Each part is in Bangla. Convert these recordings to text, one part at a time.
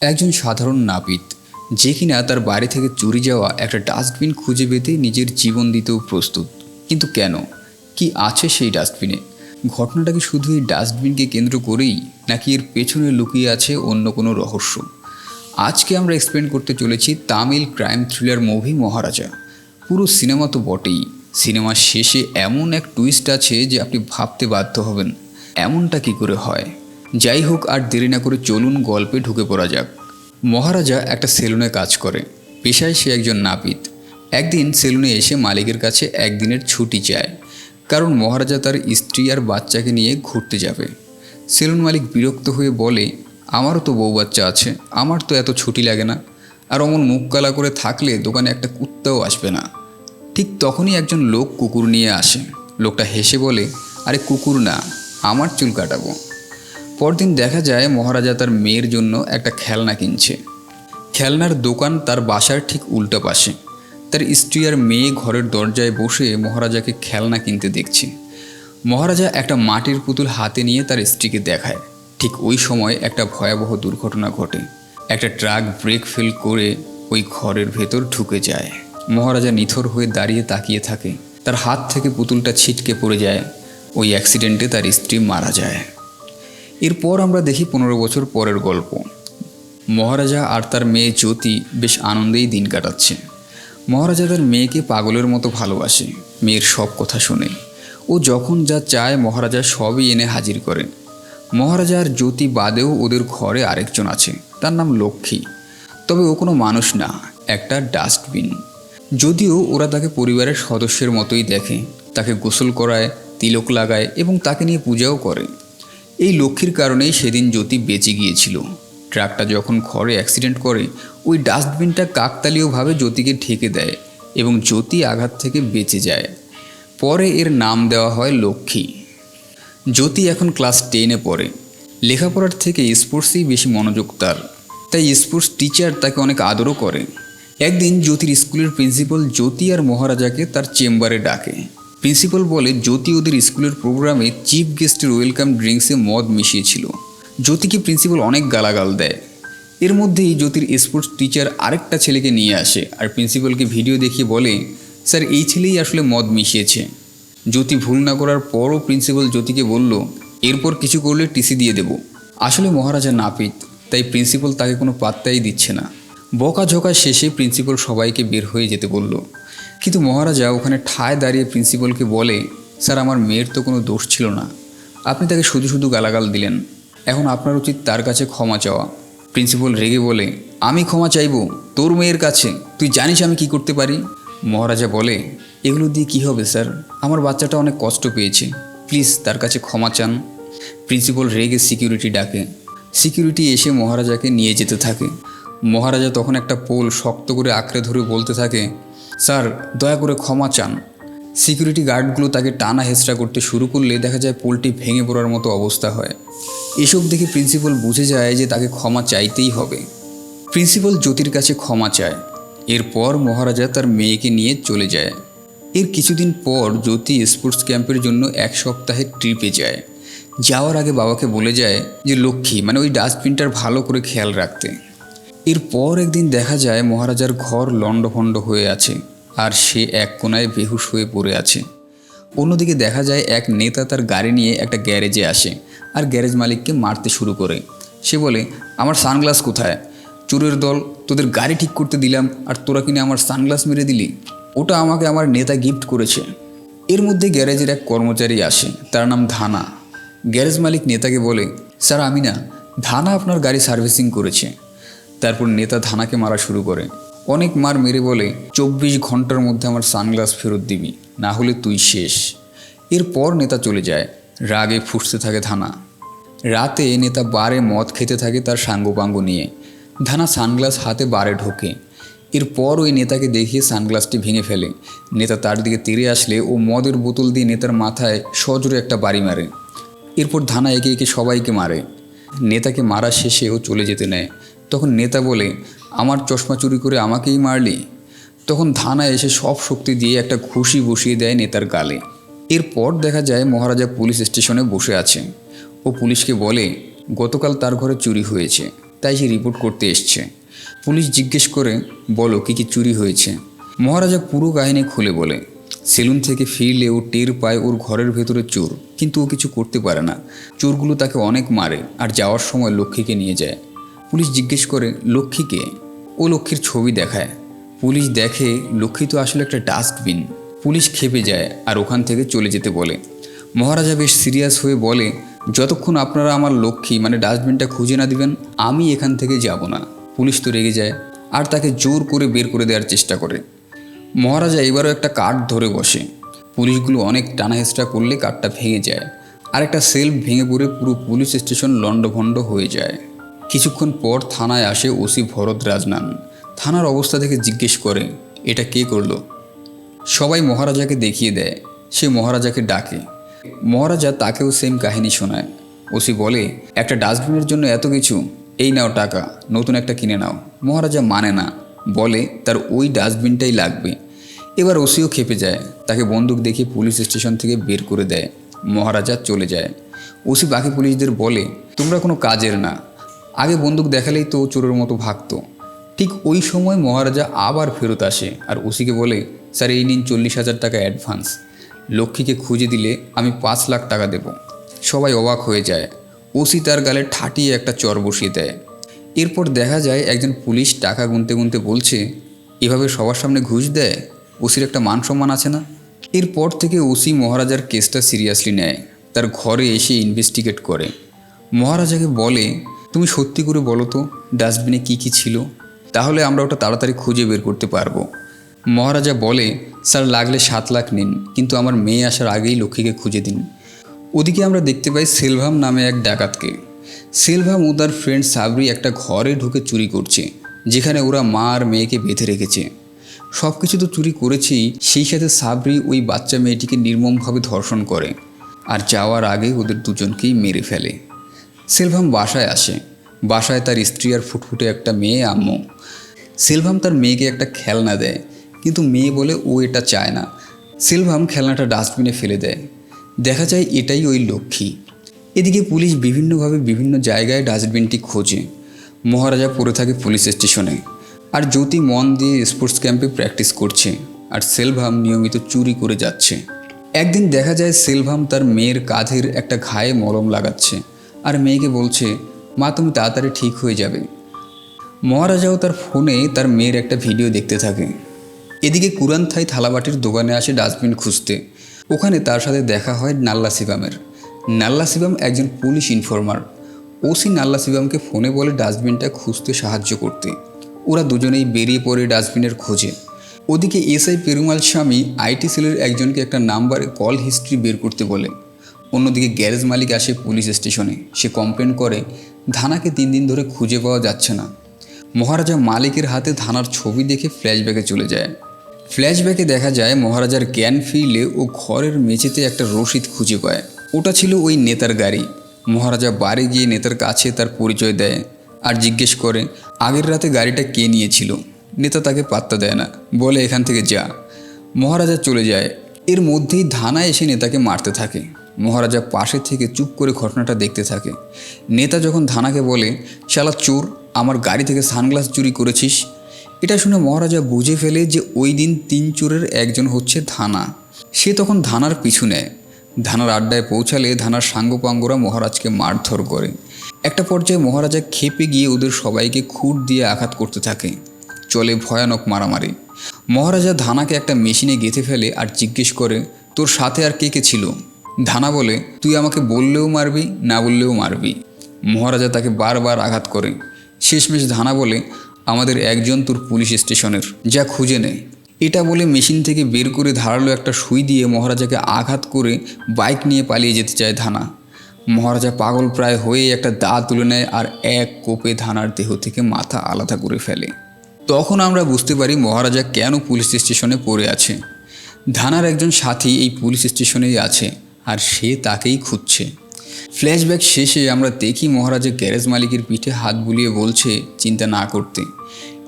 একজন সাধারণ নাপিত, যে কিনা তার বাড়ি থেকে চুরি যাওয়া একটা ডাস্টবিন খুঁজে পেতে নিজের জীবন দিতেও প্রস্তুত। কিন্তু কেন? কি আছে সেই ডাস্টবিনে? ঘটনাটাকে শুধু এই ডাস্টবিনকে কেন্দ্র করেই, নাকি এর পেছনে লুকিয়ে আছে অন্য কোনো রহস্য? আজকে আমরা এক্সপ্লেন করতে চলেছি Tamil crime thriller movie Maharaja. পুরো সিনেমা তো বটেই। সিনেমার শেষে এমন এক টুইস্ট আছে যে আপনি ভাবতে বাধ্য হবেন, এমনটা কি করে হয়? যাই হোক আর দেরি না করে চলুন গল্পে ঢুকে পড়া যাক। মহারাজা একটা সেলুনে কাজ করে। পেশায় সে একজন নাপিত। একদিন সেলুনে এসে মালিকের কাছে একদিনের ছুটি চায়, কারণ মহারাজা তার স্ত্রী আর বাচ্চাকে নিয়ে ঘুরতে যাবে। সেলুন মালিক বিরক্ত হয়ে বলে, আমারও তো বউ বাচ্চা আছে, আমার তো এত ছুটি লাগে না। আর অমন মুখ কালা করে থাকলে দোকানে একটা কুত্তাও আসবে না। ঠিক তখনই একজন লোক কুকুর নিয়ে আসে। লোকটা হেসে বলে, আরে কুকুর না, আমার চুল কাটাবো। পরদিন দেখা যায় মহারাজা তার মেয়ের জন্য একটা খেলনা কিনছে। খেলনার দোকান তার বাসার ঠিক উল্টো পাশে। তার স্ত্রী আর মেয়ে ঘরের দরজায় বসে মহারাজাকে খেলনা কিনতে দেখছে। মহারাজা একটা মাটির পুতুল হাতে নিয়ে তার স্ত্রীকে দেখায়। ঠিক ওই সময় একটা ভয়াবহ দুর্ঘটনা ঘটে। একটা ট্রাক ব্রেক ফেল করে ওই ঘরের ভেতর ঢুকে যায়। মহারাজা নিথর হয়ে দাঁড়িয়ে তাকিয়ে থাকে। তার হাত থেকে পুতুলটা ছিটকে পড়ে যায়। ওই অ্যাক্সিডেন্টে তার স্ত্রী মারা যায়। এরপর আমরা দেখি পনেরো বছর পরের গল্প। মহারাজা আর তার মেয়ে জ্যোতি বেশ আনন্দেই দিন কাটাচ্ছে। মহারাজা তার মেয়েকে পাগলের মতো ভালোবাসে, মেয়ের সব কথা শোনে। ও যখন যা চায় মহারাজা সবই এনে হাজির করেন। মহারাজা আর জ্যোতি বাদেও ওদের ঘরে আরেকজন আছে, তার নাম লক্ষ্মী। তবে ও কোনো মানুষ না, একটা ডাস্টবিন। যদিও ওরা তাকে পরিবারের সদস্যের মতোই দেখে, তাকে গোসল করায়, তিলক লাগায় এবং তাকে নিয়ে পূজাও করে। এই লক্ষ্মীর কারণেই সেদিন জ্যোতি বেঁচে গিয়েছিল। ট্রাকটা যখন ঘরে অ্যাক্সিডেন্ট করে, ওই ডাস্টবিনটা কাকতালীয়ভাবে জ্যোতিকে ঢেকে দেয় এবং জ্যোতি আঘাত থেকে বেঁচে যায়। পরে এর নাম দেওয়া হয় লক্ষ্মী। জ্যোতি এখন ক্লাস টেনে পড়ে। লেখাপড়ার থেকে স্পোর্টসেই বেশি মনোযোগ তার। তাই স্পোর্টস টিচার তাকে অনেক আদরও করে। একদিন জ্যোতির স্কুলের প্রিন্সিপাল জ্যোতি আর মহারাজাকে তার চেম্বারে ডাকে। প্রিন্সিপাল বলে জ্যোতি ওদের স্কুলের প্রোগ্রামে চিফ গেস্টের ওয়েলকাম ড্রিঙ্কসে মদ মিশিয়েছিল। জ্যোতিকে প্রিন্সিপাল অনেক গালাগাল দেয়। এর মধ্যেই জ্যোতির স্পোর্টস টিচার আরেকটা ছেলেকে নিয়ে আসে আর প্রিন্সিপালকে ভিডিও দেখিয়ে বলে, স্যার, এই ছেলেই আসলে মদ মিশিয়েছে। জ্যোতি ভুল না করার পরও প্রিন্সিপাল জ্যোতিকে বলল, এরপর কিছু করলে টিসি দিয়ে দেব। আসলে মহারাজা নাপিত, তাই প্রিন্সিপাল তাকে কোনো পাত্তাই দিচ্ছে না। বকাঝকা শেষে প্রিন্সিপাল সবাইকে বের হয়ে যেতে বলল। কিন্তু মহারাজা ওখানে ঠায় দাঁড়িয়ে প্রিন্সিপালকে বলে, স্যার, আমার মেয়ের তো কোনো দোষ ছিল না। আপনি তাকে শুধু শুধু গালাগাল দিলেন। এখন আপনার উচিত তার কাছে ক্ষমা চাওয়া। প্রিন্সিপাল রেগে বলে, আমি ক্ষমা চাইব? তোর মেয়ের কাছে? তুই জানিস আমি কি করতে পারি? মহারাজা বলে, এগুলো দিয়ে কি হবে, স্যার? আমার বাচ্চাটা অনেক কষ্ট পেয়েছে। প্লিজ তার কাছে ক্ষমা চান। প্রিন্সিপাল রেগে সিকিউরিটি ডাকে। সিকিউরিটি এসে মহারাজাকে নিয়ে যেতে থাকে। মহারাজা তখন একটা পোল শক্ত করে আঁকড়ে ধরে বলতে থাকে স্যার, দয়া করে ক্ষমা চান। সিকিউরিটি গার্ডগুলো তাকে টানা হেঁচড়া করতে শুরু করলে দেখা যায় পোলটি ভেঙে পড়ার মতো অবস্থা হয়। এসব দেখে প্রিন্সিপাল বুঝে যায় যে তাকে ক্ষমা চাইতেই হবে। প্রিন্সিপাল জ্যোতির কাছে ক্ষমা চায়। এরপর মহারাজা তার মেয়েকে নিয়ে চলে যায়। এর কিছুদিন পর জ্যোতি স্পোর্টস ক্যাম্পের জন্য এক সপ্তাহের ট্রিপে যায়। যাওয়ার আগে বাবাকে বলে যায় যে, লক্ষ্মী মানে ওই ডাস্টবিনটার ভালো করে খেয়াল রাখতে। এরপর একদিন দেখা যায় মহারাজার ঘর লণ্ডভণ্ড হয়ে আছে, আর সে এক কোনায় বেহুশ হয়ে পড়ে আছে। অন্যদিকে দেখা যায় এক নেতা তার গাড়ি নিয়ে একটা গ্যারেজে আসে, আর গ্যারেজ মালিককে মারতে শুরু করে। সে বলে, আমার সানগ্লাস কোথায়? চোরের দল, তোদের গাড়ি ঠিক করতে দিলাম, আর তোরা কিনে আমার সানগ্লাস মেরে দিলি? ওটা আমাকে আমার নেতা গিফট করেছে। এর মধ্যে গ্যারেজের এক কর্মচারী আসে, তার নাম ধানা। গ্যারেজ মালিক নেতাকে বলে, স্যার, আমি না, ধানা আপনার গাড়ি সার্ভিসিং করেছে। তারপর নেতা ধানাকে মারা শুরু করে। অনেক মার মেরে বলে, চব্বিশ ঘণ্টার মধ্যে আমার সানগ্লাস ফেরত দিবি, না হলে তুই শেষ। এরপর নেতা চলে যায়, রাগে ফুসতে থাকে ধানা রাতে নেতা বারে মদ খেতে থাকে তার সাঙ্গপাঙ্গ নিয়ে। ধানা সানগ্লাস হাতে বারে ঢোকে। এরপর ওই নেতাকে দেখিয়ে সানগ্লাসটি ভেঙে ফেলে। নেতা তার দিকে তেড়ে আসলে ও মদের বোতল দিয়ে নেতার মাথায় সজোরে একটা বাড়ি মারে। এরপর ধানা একে একে সবাইকে মারে। নেতাকে মারা শেষে ও চলে যেতে নেয়। তখন নেতা বলে, আমার চশমা চুরি করে আমাকেই মারলি? তখন ধানা এসে সব শক্তি দিয়ে একটা ঘুষি বসিয়ে দেয় নেতার গালে। এরপর দেখা যায় মহারাজা পুলিশ স্টেশনে বসে আছে ও পুলিশকে বলে, গতকাল তার ঘরে চুরি হয়েছে, তাই সে রিপোর্ট করতে এসছে। পুলিশ জিজ্ঞেস করে, বলো, কী কী চুরি হয়েছে? মহারাজা পুরো কাহিনী খুলে বলে, সেলুন থেকে ফিরলে ও টের পায় ওর ঘরের ভেতরে চোর, কিন্তু ও কিছু করতে পারে না। চোরগুলো তাকে অনেক মারে আর যাওয়ার সময় লক্ষ্মীকে নিয়ে যায়। পুলিশ জিজ্ঞেস করে লক্ষ্মীকে, ও লক্ষ্মীর ছবি দেখায়। পুলিশ দেখে লক্ষ্মী তো আসলে একটা ডাস্টবিন। পুলিশ খেপে যায় আর ওখান থেকে চলে যেতে বলে। মহারাজা বেশ সিরিয়াস হয়ে বলে, যতক্ষণ আপনারা আমার লক্ষ্মী মানে ডাস্টবিনটা খুঁজে না দিবেন, আমি এখান থেকে যাব না। পুলিশ তো রেগে যায় আর তাকে জোর করে বের করে দেওয়ার চেষ্টা করে। মহারাজা এবারও একটা কাঠ ধরে বসে। পুলিশগুলো অনেক টানাহেচড়া করলে কাঠটা ভেঙে যায়। আর একটা সেলফ ভেঙে পড়ে পুরো পুলিশ স্টেশন লণ্ডভণ্ড হয়ে যায়। কিছুক্ষণ পর থানায় আসে ওসি ভরত রাজনান। থানার অবস্থা দেখে জিজ্ঞেস করে, এটা কে করল? সবাই মহারাজাকে দেখিয়ে দেয়। সে মহারাজাকে ডাকে। মহারাজা তাকেও সেম কাহিনী শোনায়। ওসি বলে, একটা ডাস্টবিনের জন্য এত কিছু, এই নাও টাকা, নতুন একটা কিনে নাও। মহারাজা মানে না, বলে, তার ওই ডাস্টবিনটাই লাগবে। এবার ওসিও খেপে যায়। তাকে বন্দুক দেখিয়ে পুলিশ স্টেশন থেকে বের করে দেয়। মহারাজা চলে যায়। ওসি বাকি পুলিশদের বলে, তোমরা কোনো কাজের না আগে বন্দুক দেখালেই তো চোরের মতো ভাগতো। ঠিক ওই সময় মহারাজা আবার ফেরত আসে আর ওসিকে বলে, স্যার, এই নিন চল্লিশ হাজার টাকা অ্যাডভান্স। লক্ষ্মীকে খুঁজে দিলে আমি পাঁচ লাখ টাকা দেব। সবাই অবাক হয়ে যায়। ওসি তার গালে ঠাটিয়ে একটা চর বসিয়ে দেয়। এরপর দেখা যায় একজন পুলিশ টাকা গুনতে গুনতে বলছে, এভাবে সবার সামনে ঘুষ দেয়? ওসির একটা মান সম্মান আছে না? এরপর থেকে ওসি মহারাজার কেসটা সিরিয়াসলি নেয়। তার ঘরে এসে ইনভেস্টিগেট করে। মহারাজাকে বলে তুমি সত্যি করে বলো তো, ডাস্টবিনে কী কী ছিল? তাহলে আমরা ওটা তাড়াতাড়ি খুঁজে বের করতে পারব। মহারাজা বলে, স্যার, লাগলে সাত লাখ নিন, কিন্তু আমার মেয়ে আসার আগেই লক্ষ্মীকে খুঁজে দিন। ওদিকে আমরা দেখতে পাই সেলভাম নামে এক ডাকাতকে। সেলভাম ও তার ফ্রেন্ড সাবরি একটা ঘরে ঢুকে চুরি করছে, যেখানে ওরা মা আর মেয়েকে বেঁধে রেখেছে। সব কিছু তো চুরি করেছেই, সেই সাথে সাবরি ওই বাচ্চা মেয়েটিকে নির্মমভাবে ধর্ষণ করে, আর যাওয়ার আগে ওদের দুজনকেই মেরে ফেলে। সেলভাম বাসায় আসে। বাসায় তার স্ত্রী আর ফুটফুটে একটা মেয়ে, আম্মু। সেলভাম তার মেয়েকে একটা খেলনা দেয়, কিন্তু মেয়ে বলে ও এটা চায় না। সেলভাম খেলনাটা ডাস্টবিনে ফেলে দেয়। দেখা যায় এটাই ওই লক্ষ্মী। এদিকে পুলিশ বিভিন্নভাবে বিভিন্ন জায়গায় ডাস্টবিনটি খোঁজে। মহারাজা পড়ে থাকে পুলিশ স্টেশনে। আর জ্যোতি মন দিয়ে স্পোর্টস ক্যাম্পে প্র্যাকটিস করছে, আর সেলভাম নিয়মিত চুরি করে যাচ্ছে। একদিন দেখা যায় সেলভাম তার মেয়ের কাঁধের একটা ঘায়ে মলম লাগাচ্ছে। আর মেয়েকে বলছে, মা, তুমি তাড়াতাড়ি ঠিক হয়ে যাবে। মহারাজাও তার ফোনে তার মেয়ের একটা ভিডিও দেখতে থাকে। এদিকে কুরানথাই থালাবাটির দোকানে আসে ডাস্টবিন খুঁজতে। ওখানে তার সাথে দেখা হয় নাল্লা শিবামের নাল্লা শিবাম একজন পুলিশ ইনফর্মার। ওসি নাল্লা শিবামকে ফোনে বলে ডাস্টবিনটা খুঁজতে সাহায্য করতে। ওরা দুজনেই বেরিয়ে পড়ে ডাস্টবিনের খোঁজে। ওদিকে এসআই পেরুমাল স্বামী আইটি সেলের একজনকে একটা নাম্বারে কল হিস্ট্রি বের করতে বলে। অন্যদিকে গ্যারেজ মালিক আসে পুলিশ স্টেশনে। সে কমপ্লেন করে, ধানাকে তিন দিন ধরে খুঁজে পাওয়া যাচ্ছে না। মহারাজা মালিকের হাতে ধানার ছবি দেখে ফ্ল্যাশব্যাকে চলে যায়। ফ্ল্যাশব্যাকে দেখা যায়, মহারাজার জ্ঞান ফিরলে ও ঘরের মেঝেতে একটা রসিদ খুঁজে পায়। ওটা ছিল ওই নেতার গাড়ি। মহারাজা বাড়ি গিয়ে নেতার কাছে তার পরিচয় দেয় আর জিজ্ঞেস করে, আগের রাতে গাড়িটা কে নিয়েছিল? নেতা তাকে পাত্তা দেয় না, বলে, এখান থেকে যা। মহারাজা চলে যায়। এর মধ্যেই ধানা এসে নেতাকে মারতে থাকে। মহারাজা পাশে থেকে চুপ করে ঘটনাটা দেখতে থাকে। নেতা যখন ধানাকে বলে, শালা চোর, আমার গাড়ি থেকে সানগ্লাস চুরি করেছিস? এটা শুনে মহারাজা বুঝে ফেলে যে ওই দিন তিন চোরের একজন হচ্ছে ধানা সে তখন ধানার পিছু নেয়। ধানার আড্ডায় পৌঁছালে ধানার সাঙ্গপাঙ্গরা মহারাজকে মারধর করে। একটা পর্যায়ে মহারাজা খেপে গিয়ে ওদের সবাইকে খুঁট দিয়ে আঘাত করতে থাকে। চলে ভয়ানক মারামারি। মহারাজা ধানাকে একটা মেশিনে গেঁথে ফেলে আর জিজ্ঞেস করে, তোর সাথে আর কে কে ছিল? ধানা বলে, তুই আমাকে বললেও মারবি, না বললেও মারবি। মহারাজা তাকে বারবার আঘাত করে। শেষমেশ ধানা বলে, আমাদের একজন তোর পুলিশ স্টেশনের, যা খুঁজে নেয় এটা বলে মেশিন থেকে বের করে ধারালো একটা সুই দিয়ে মহারাজাকে আঘাত করে বাইক নিয়ে পালিয়ে যেতে চায় ধানা। মহারাজা পাগল প্রায় হয়ে একটা দা তুলে নেয় আর এক কোপে ধানার দেহ থেকে মাথা আলাদা করে ফেলে। তখন আমরা বুঝতে পারি মহারাজা কেন পুলিশ স্টেশনে পড়ে আছে। ধানার একজন সাথী এই পুলিশ স্টেশনেই আছে। আর সে তাকেই খুঁজছে। ফ্ল্যাশব্যাক শেষে আমরা দেখি মহারাজা গ্যারেজ মালিকের পিঠে হাত বুলিয়ে বলছে চিন্তা না করতে।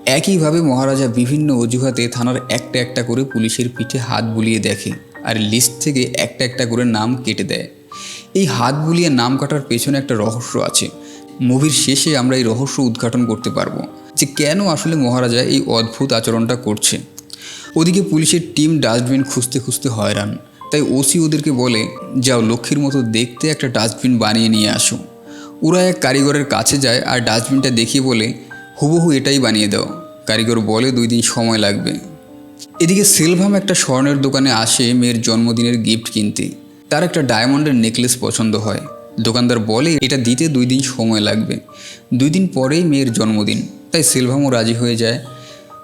একইভাবে মহারাজা বিভিন্ন অজুহাতে থানার একটা একটা করে পুলিশের পিঠে হাত বুলিয়ে দেখে আর লিস্ট থেকে একটা একটা করে নাম কেটে দেয়। এই হাত বুলিয়ে নাম কাটার পেছনে একটা রহস্য আছে। মুভির শেষে আমরা এই রহস্য উদ্ঘাটন করতে পারব যে কেন আসলে মহারাজা এই অদ্ভুত আচরণটা করছে। ওদিকে পুলিশের টিম ডাস্টবিন খুঁজতে খুঁজতে হয়রান। তাই ওসি ওদেরকে বলে, যাও লক্ষ্মীর মতো দেখতে একটা ডাস্টবিন বানিয়ে নিয়ে আসো। ওরা এক কারিগরের কাছে যায় আর ডাস্টবিনটা দেখিয়ে বলে, হুবহু এটাই বানিয়ে দাও। কারিগর বলে, দুই দিন সময় লাগবে। এদিকে সেলভাম একটা স্বর্ণের দোকানে আসে মেয়ের জন্মদিনের গিফট কিনতে। তার একটা ডায়মন্ডের নেকলেস পছন্দ হয়। দোকানদার বলে, এটা দিতে দুই দিন সময় লাগবে। দুই দিন পরেই মেয়ের জন্মদিন। তাই সেলভামও রাজি হয়ে যায়।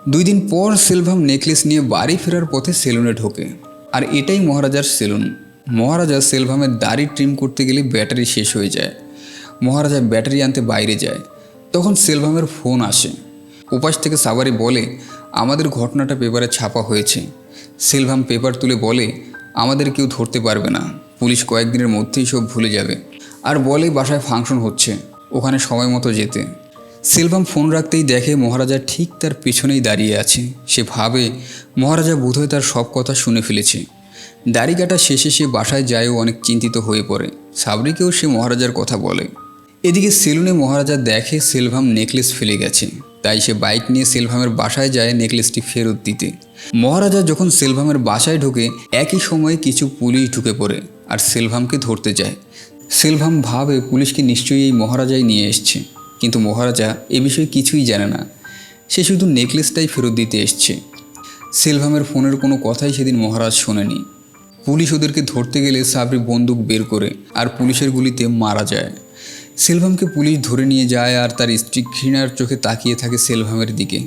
দুই দিন পর সেলভাম নেকলেস নিয়ে বাড়ি ফেরার পথে সেলুনে ঢোকে। আর এটাই মহারাজার সেলুন। মহারাজা সেলভামের দাড়ি ট্রিম করতে গেলে ব্যাটারি শেষ হয়ে যায়। মহারাজা ব্যাটারি আনতে বাইরে যায়। তখন সেলভামের ফোন আসে। উপাস থেকে সাবারি বলে, আমাদের ঘটনাটা পেপারে ছাপা হয়েছে। সেলভাম পেপার তুলে বলে, আমাদের কেউ ধরতে পারবে না। পুলিশ কয়েকদিনের মধ্যেই সব ভুলে যাবে। আর বলে বাসায় ফাংশন হচ্ছে। ওখানে সময় মতো যেতে। সেলভাম ফোন রাখতেই দেখে মহারাজা ঠিক তার পেছনেই দাঁড়িয়ে আছে। সে ভাবে, মহারাজা বোধহয় তার সব কথা শুনে ফেলেছে। দাড়ি কাটা শেষে সে বাসায় যায়ও অনেক চিন্তিত হয়ে পড়ে। সাবরিকেও সে মহারাজার কথা বলে। এদিকে সেলুনে মহারাজা দেখে সেলভাম নেকলেস ফেলে গেছে। তাই সে বাইক নিয়ে সেলভামের বাসায় যায় নেকলেসটি ফেরত দিতে। মহারাজা যখন সেলভামের বাসায় ঢোকে, একই সময়ে কিছু পুলিশ ঢুকে পড়ে আর সেলভামকে ধরতে যায়। সেলভাম ভাবে, পুলিশকে নিশ্চয়ই এই মহারাজাই নিয়ে এসছে। কিন্তু মহারাজা এ বিষয়ে কিছুই জানে না। সে শুধু নেকলেসটাই ফেরত দিতে এসছে। সেলভামের ফোনের কোনো কথাই সেদিন মহারাজ শোনেনি। পুলিশ ওদেরকে ধরতে গেলে সাবরি বন্দুক বের করে আর পুলিশের গুলিতে মারা যায়। সেলভামকে পুলিশ ধরে নিয়ে যায় আর তার স্ত্রী ঘৃণার চোখে তাকিয়ে থাকে সেলভামের দিকে।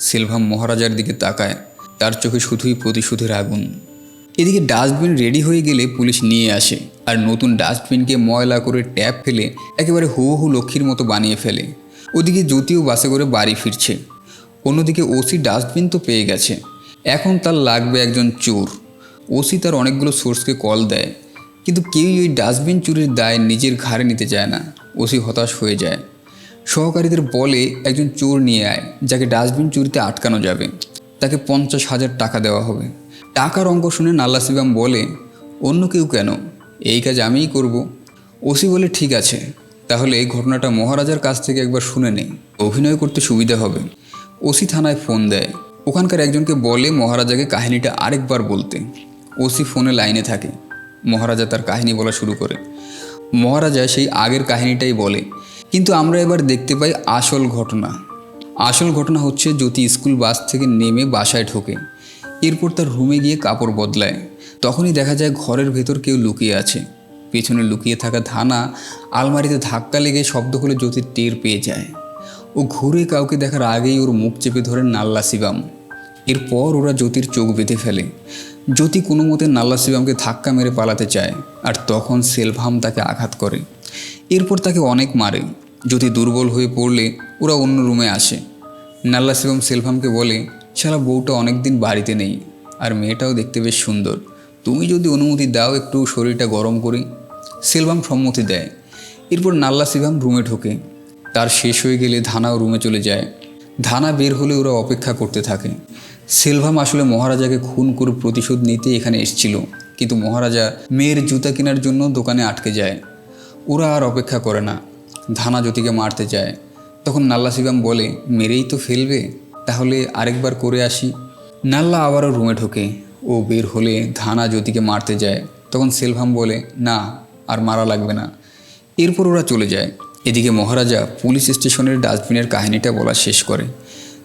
সেলভাম মহারাজার দিকে তাকায়। তার চোখে শুধুই প্রতিশোধের আগুন। এদিকে ডাস্টবিন রেডি হয়ে গেলে পুলিশ নিয়ে আসে আর নতুন ডাস্টবিনকে ময়লা করে ট্যাপ ফেলে একেবারে হুবহু লক্ষ্মীর মতো বানিয়ে ফেলে। ওদিকে জ্যোতিও বাসে করে বাড়ি ফিরছে। অন্যদিকে ওসি ডাস্টবিন তো পেয়ে গেছে। এখন তার লাগবে একজন চোর। ওসি তার অনেকগুলো সোর্সকে কল দেয়। কিন্তু কেউই ওই ডাস্টবিন চুরির দায় নিজের ঘাড়ে নিতে চায় না। ওসি হতাশ হয়ে যায়। সহকারীদের বলে একজন চোর নিয়ে আয়, যাকে ডাস্টবিন চুরিতে আটকানো যাবে। তাকে পঞ্চাশ হাজার টাকা দেওয়া হবে। টাকার অঙ্ক শুনে নাল্লা শিবাম বলে, অন্য কেউ কেন? এই কাজ আমিই করব। ওসি বলে, ঠিক আছে। তাহলে এই ঘটনাটা মহারাজার কাছ থেকে একবার শুনে নেই। অভিনয় করতে সুবিধা হবে। ওসি থানায় ফোন দেয়। ওখানকার একজনকে বলে, মহারাজাকে কাহিনীটা আরেকবার বলতে। ওসি ফোনে লাইনে থাকে। মহারাজা তার কাহিনী বলা শুরু করে। মহারাজা সেই আগের কাহিনীটাই বলে। কিন্তু আমরা এবার দেখতে পাই আসল ঘটনা। আসল ঘটনা হচ্ছে, জ্যোতি স্কুল বাস থেকে নেমে বাসায় ঢোকে। এরপর তার রুমে গিয়ে কাপড় বদলায়। তখনই দেখা যায় ঘরের ভেতর কেউ লুকিয়ে আছে। পেছনে লুকিয়ে থাকা ধানা আলমারিতে ধাক্কা লেগে শব্দ হলে জ্যোতির টের পেয়ে যায়। ও ঘুরে কাউকে দেখার আগেই ওর মুখ চেপে ধরে নাল্লা শিবাম এরপর ওরা জ্যোতির চোখ বেঁধে ফেলে। জ্যোতি কোনো মতে নাল্লা শিবামকে ধাক্কা মেরে পালাতে চায় আর তখন সেলভাম তাকে আঘাত করে। এরপর তাকে অনেক মারে। জ্যোতি দুর্বল হয়ে পড়লে ওরা অন্য রুমে আসে। নাল্লা শিবম সেলভামকে বলে শালা বউটা অনেক দিন বাড়িতে নেই আর মেয়েটাও দেখতে বেশ সুন্দর। তুমি যদি অনুমতি দাও, একটু শরীরটা গরম করি সেলভাম সম্মতি দেয়। এরপর নাল্লা শিবাম রুমে ঢোকে। তার শেষ হয়ে গেলে ধানাও রুমে চলে যায়। ধানা বের হলে ওরা অপেক্ষা করতে থাকে। সেলভাম আসলে মহারাজাকে খুন করে প্রতিশোধ নিতে এখানে এসেছিল। কিন্তু মহারাজা মেয়ের জুতা কেনার জন্য দোকানে আটকে যায়। ওরা আর অপেক্ষা করে না। ধানা জ্যোতিকে মারতে যায়। তখন নাল্লা শিবাম বলে, মেরেই তো ফেলবে? তাহলে আরেকবার করে আসি। নাল্লা আবারও রুমে ঢোকে। ও বের হলে ধানা জ্যোতিকে মারতে যায়। তখন সেলভাম বলে, না, আর মারা লাগবে না। এরপর ওরা চলে যায়। এদিকে মহারাজা পুলিশ স্টেশনের ডাস্টবিনের কাহিনীটা বলা শেষ করে।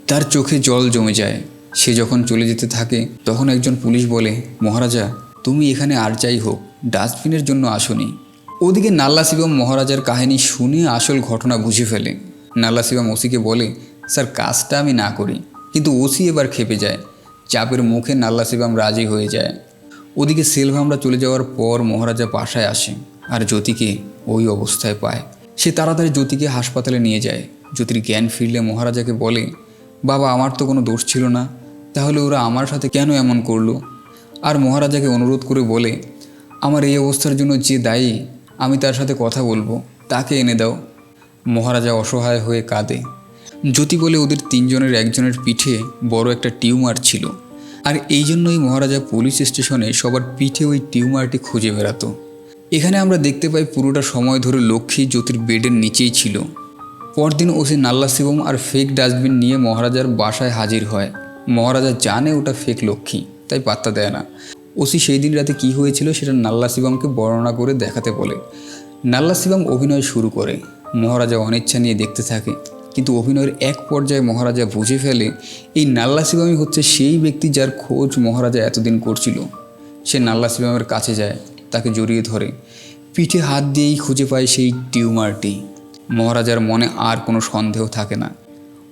তার চোখে জল জমে যায়। সে যখন চলে যেতে থাকে, তখন একজন পুলিশ বলে, মহারাজা, তুমি এখানে আর যাই হোক, ডাস্টবিনের জন্য আসনি। ওদিকে নাল্লা শিবম মহারাজার কাহিনী শুনে আসল ঘটনা বুঝে ফেলে। নাল্লা শিবম ওসিকে বলে স্যার, কাজটা আমি না করি। কিন্তু ওসি এবার খেপে যায়। চাপের মুখে নাল্লা শিবম রাজি হয়ে যায়। ওদিকে সেলভামরা চলে যাওয়ার পর মহারাজা বাসায় আসে। আর জ্যোতিকে ওই অবস্থায় পায়। সে তাড়াতাড়ি জ্যোতিকে হাসপাতালে নিয়ে যায়। জ্যোতির জ্ঞান ফিরলে মহারাজাকে বলে, বাবা, আমার তো কোনো দোষ ছিল না। তাহলে ওরা আমার সাথে কেন এমন করল? আর মহারাজাকে অনুরোধ করে বলে, আমার এই অবস্থার জন্য যে দায়ী, আমি তার সাথে কথা বলব। তাকে এনে দাও। মহারাজা অসহায় হয়ে কাঁদে। জ্যোতি বলে ওদের তিনজনের একজনের পিঠে বড় একটা টিউমার ছিল। আর এই জন্যই মহারাজা পুলিশ স্টেশনে সবার পিঠে ওই টিউমারটি খুঁজে বেড়াতো। এখানে আমরা দেখতে পাই পুরোটা সময় ধরে লক্ষ্মী জ্যোতির বেডের নিচেই ছিল। পরদিন ওসি নাল্লা শিবম আর ফেক ডাস্টবিন নিয়ে মহারাজার বাসায় হাজির হয়। মহারাজা জানে ওটা ফেক লক্ষ্মী, তাই পাত্তা দেয় না। ওসি সেই দিন রাতে কী হয়েছিল সেটা নাল্লা শিবমকে বর্ণনা করে দেখাতে বলে। নাল্লা শিবম অভিনয় শুরু করে। মহারাজা অনিচ্ছা নিয়ে দেখতে থাকে। কিন্তু অভিনয়ের এক পর্যায়ে মহারাজা বুঝে ফেলে, এই নাল্লা শিবমই হচ্ছে সেই ব্যক্তি যার খোঁজ মহারাজা এতদিন করছিল। সে নাল্লা শিবমের কাছে যায়, তাকে জড়িয়ে ধরে। পিঠে হাত দিয়েই খুঁজে পায় সেই টিউমারটি। মহারাজার মনে আর কোনো সন্দেহ থাকে না।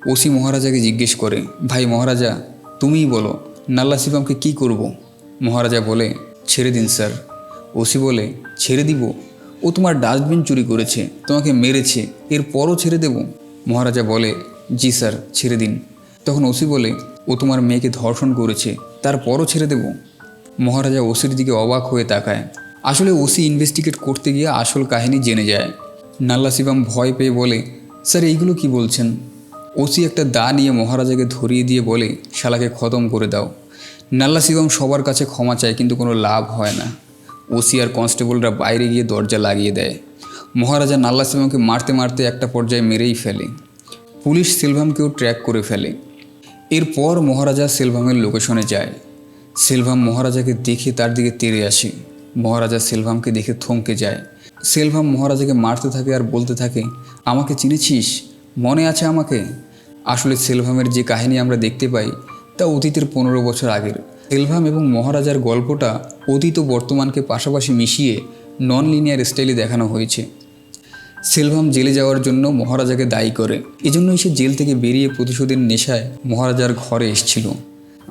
ওসি মহারাজাকে জিজ্ঞেস করে, ভাই মহারাজা, তুমিই বলো নাল্লা শিবমকে কী করব। মহারাজা বলে, ছেড়ে দিন স্যার। ওসি বলে, ছেড়ে দিব? ও তোমার ডাস্টবিন চুরি করেছে, তোমাকে মেরেছে, এরপরও ছেড়ে দেব? মহারাজা বলে, জি স্যার, ছেড়ে দিন। তখন ওসি বলে, ও তোমার মেয়েকে ধর্ষণ করেছে, তারপরও ছেড়ে দেব? মহারাজা ওসির দিকে অবাক হয়ে তাকায়। আসলে ওসি ইনভেস্টিগেট করতে গিয়ে আসল কাহিনী জেনে যায়। নাল্লা শিবাম ভয় পেয়ে বলে, স্যার, এইগুলো কি বলছেন? ওসি একটা দা নিয়ে মহারাজাকে ধরিয়ে দিয়ে বলে, শালাকে খতম করে দাও। নাল্লা শিবম সবার কাছে ক্ষমা চায়, কিন্তু কোনো লাভ হয় না। ওসি আর কনস্টেবলরা বাইরে গিয়ে দরজা লাগিয়ে দেয়। মহারাজা নাল্লা শিবমকে মারতে মারতে একটা পর্যায়ে মেরেই ফেলে। পুলিশ সিলভামকেও ট্র্যাক করে ফেলে। এরপর মহারাজা সিলভামের লোকেশনে যায়। সিলভাম মহারাজাকে দেখে তার দিকে তেড়ে আসে। মহারাজা সিলভামকে দেখে থমকে যায়। সেলভাম মহারাজাকে মারতে থাকে আর বলতে থাকে, আমাকে চিনেছিস? মনে আছে আমাকে? আসলে সেলভামের যে কাহিনী আমরা দেখতে পাই, তা অতীতের পনেরো বছর আগের। সেলভাম এবং মহারাজার গল্পটা অতীত বর্তমানকে পাশাপাশি মিশিয়ে নন লিনিয়ার স্টাইলে দেখানো হয়েছে। সেলভাম জেলে যাওয়ার জন্য মহারাজাকে দায়ী করে। এজন্যই সে জেল থেকে বেরিয়ে প্রতিশোধের নেশায় মহারাজার ঘরে এসেছিল।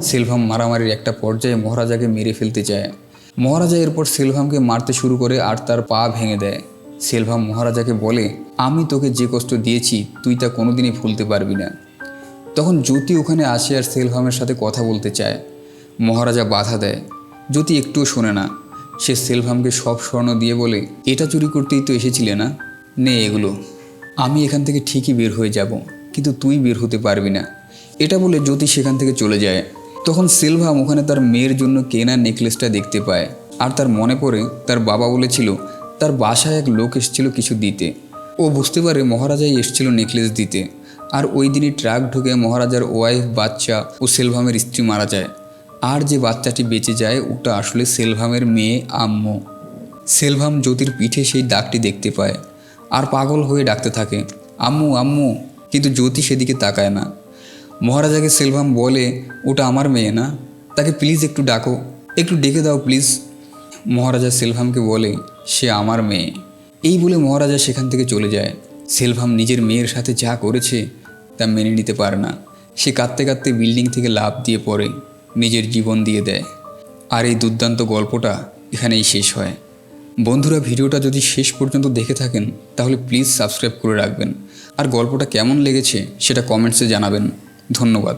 সেলভাম মারামারির একটা পর্যায়ে মহারাজাকে মেরে ফেলতে চায়। মহারাজা এরপর সেলভামকে মারতে শুরু করে আর তার পা ভেঙে দেয়। সেলভাম মহারাজাকে বলে, আমি তোকে যে কষ্ট দিয়েছি, তুই তা কোনোদিনই ভুলতে পারবি না। তখন জ্যোতি ওখানে আসে আর সেলভামের সাথে কথা বলতে চায়। মহারাজা বাধা দেয়। জ্যোতি একটুও শোনে না। সে সেলভামকে সব স্বর্ণ দিয়ে বলে, এটা চুরি করতেই তো এসেছিলে না? নে এগুলো। আমি এখান থেকে ঠিকই বের হয়ে যাব, কিন্তু তুই বের হতে পারবি না। এটা বলে জ্যোতি সেখান থেকে চলে যায়। তখন সিলভাম ওখানে তার মেয়ের জন্য কেনা নেকলেসটা দেখতে পায়, আর তার মনে পড়ে তার বাবা বলেছিল, তার বাসায় এক লোক এসেছিল কিছু দিতে। ও বুঝতে পারে মহারাজাই এসেছিল নেকলেস দিতে। আর ওই দিনই ট্রাক ঢুকে মহারাজার ওয়াইফ, বাচ্চা ও সেলভামের স্ত্রী মারা যায়। আর যে বাচ্চাটি বেঁচে যায়, ওটা আসলে সেলভামের মেয়ে আম্মু। সেলভাম জ্যোতির পিঠে সেই দাগটি দেখতে পায়। আর পাগল হয়ে ডাকতে থাকে। আম্মু আম্মু, কিন্তু জ্যোতি সেদিকে তাকায় না। মহারাজাকে সেলভাম বলে, ওটা আমার মেয়ে না। তাকে প্লিজ একটু ডাকো। একটু ডেকে দাও প্লিজ মহারাজা সেলভামকে বলে, সে আমার মেয়ে। এই বলে মহারাজা সেখান থেকে চলে যায়। সেলভাম নিজের মেয়ের সাথে যা করেছে, তা মেনে নিতে পারে না। সে কাঁদতে কাঁদতে বিল্ডিং থেকে লাভ দিয়ে পড়ে, নিজের জীবন দিয়ে দেয়। আর এই দুর্দান্ত গল্পটা এখানেই শেষ হয়। বন্ধুরা ভিডিওটা যদি শেষ পর্যন্ত দেখে থাকেন, তাহলে প্লিজ সাবস্ক্রাইব করে রাখবেন। আর গল্পটা কেমন লেগেছে, সেটা কমেন্টসে জানাবেন। ধন্যবাদ।